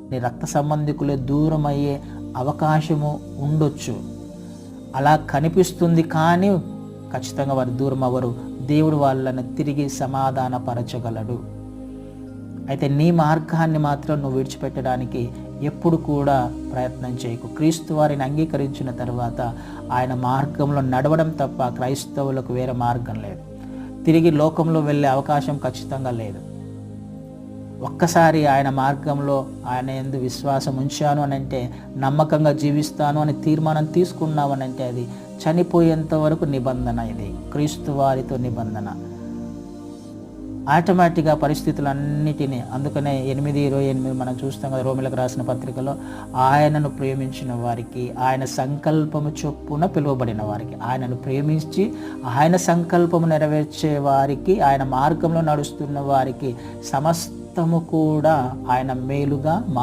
నీ రక్త సంబంధికులే దూరం అయ్యే అవకాశము ఉండొచ్చు. అలా కనిపిస్తుంది కానీ ఖచ్చితంగా వారు దూరం అవ్వరు దేవుడు వాళ్ళని తిరిగి సమాధానపరచగలడు. అయితే నీ మార్గాన్ని మాత్రం నువ్వు విడిచిపెట్టడానికి ఎప్పుడు కూడా ప్రయత్నం చేయకు. క్రీస్తు వారిని అంగీకరించిన తర్వాత ఆయన మార్గంలో నడవడం తప్ప క్రైస్తవులకు వేరే మార్గం లేదు. తిరిగి లోకంలో వెళ్ళే అవకాశం ఖచ్చితంగా లేదు. ఒక్కసారి ఆయన మార్గంలో ఆయన ఎందు విశ్వాసం ఉంచాను అని అంటే నమ్మకంగా జీవిస్తాను అని తీర్మానం తీసుకున్నావు అని అంటే అది చనిపోయేంత వరకు నిబంధన ఇది. క్రీస్తు వారితో నిబంధన. ఆటోమేటిక్గా పరిస్థితులన్నిటినీ అందుకనే ఎనిమిది ఇరవై ఎనిమిది మనం చూస్తాం కదా రోమిలకు రాసిన పత్రికలో ఆయనను ప్రేమించిన వారికి ఆయన సంకల్పము చొప్పున పిలువబడిన వారికి ఆయనను ప్రేమించి ఆయన సంకల్పము నెరవేర్చే వారికి ఆయన మార్గంలో నడుస్తున్న వారికి నిమిత్తము కూడా ఆయన మేలుగా మారు